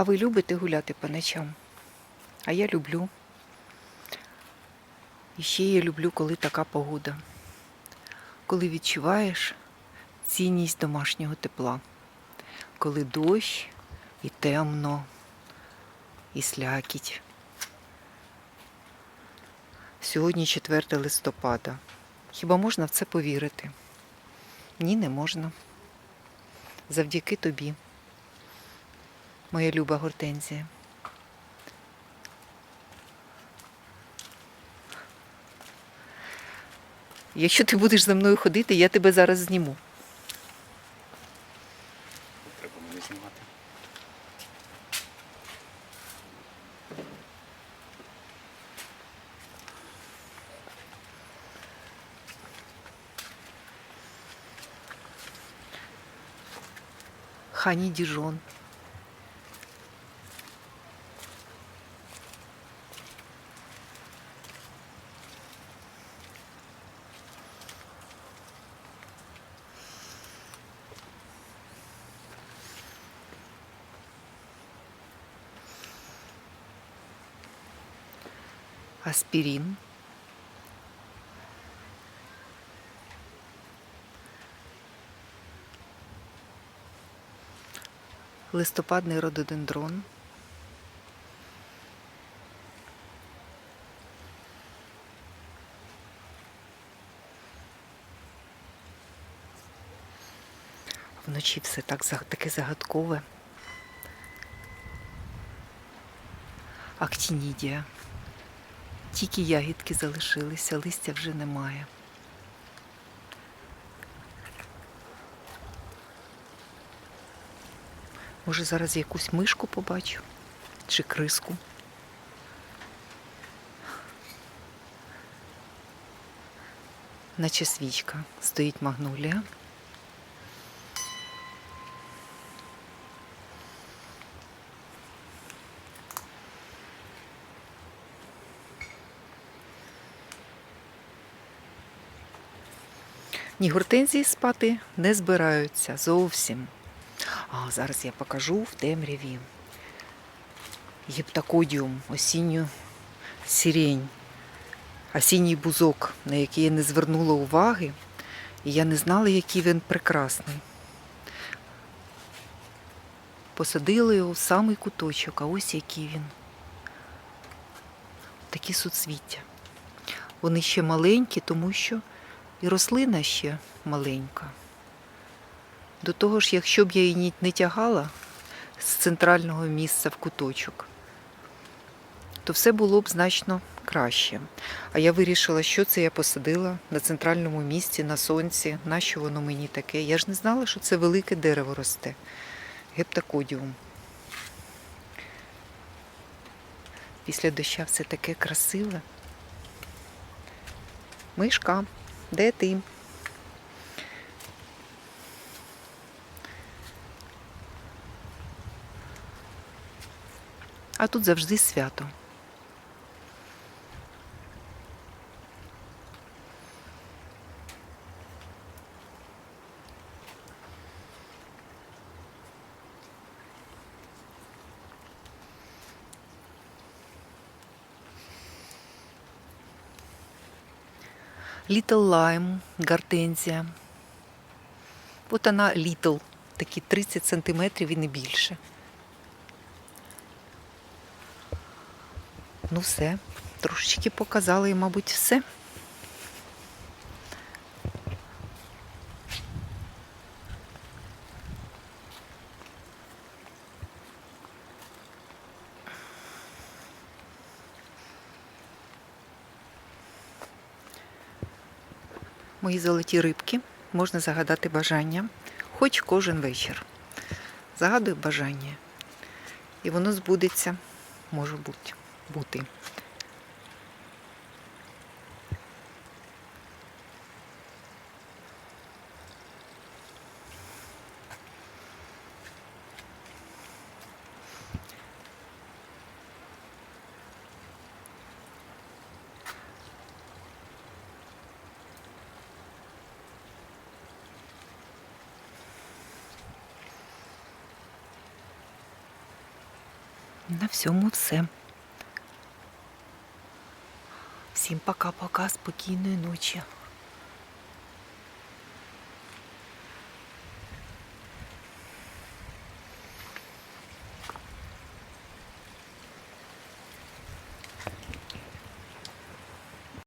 А ви любите гуляти по ночам? А я люблю. І ще я люблю, коли така погода. Коли відчуваєш цінність домашнього тепла. Коли дощ і темно, і слякіть. Сьогодні 4 листопада. Хіба можна в це повірити? Ні, не можна. Завдяки тобі, моя люба гортензія. Якщо ти будеш за мною ходити, я тебе зараз зніму. Треба мене знімати. Хані Діжон. Аспірин. Листопадний рододендрон. Вночі все так таке загадкове. Актінідія. Тільки ягідки залишилися, листя вже немає. Може, зараз якусь мишку побачу чи криску. Наче свічка стоїть магнолія. Ні, гортензії спати не збираються зовсім. А зараз я покажу в темряві гіптакодіум, осінню сірень, осінній бузок, на який я не звернула уваги, і я не знала, який він прекрасний. Посадила його в самий куточок, а ось який він. Такі суцвіття. Вони ще маленькі, тому що і рослина ще маленька. До того ж, якщо б я її не тягала з центрального місця в куточок, то все було б значно краще. А я вирішила, що це я посадила на центральному місці, на сонці, нащо воно мені таке. Я ж не знала, що це велике дерево росте. Гептакодіум. Після доща все таке красиве. Мишка, де ти? А тут завжди свято. Little Lime, гортензія. От вона Little, такі 30 сантиметрів і не більше. Ну все, трошечки показали, мабуть, все. Мої золоті рибки, можна загадати бажання, хоч кожен вечір. Загадую бажання. І воно збудеться, може бути. На всьому все. Всім пока-пока, спокійної ночі.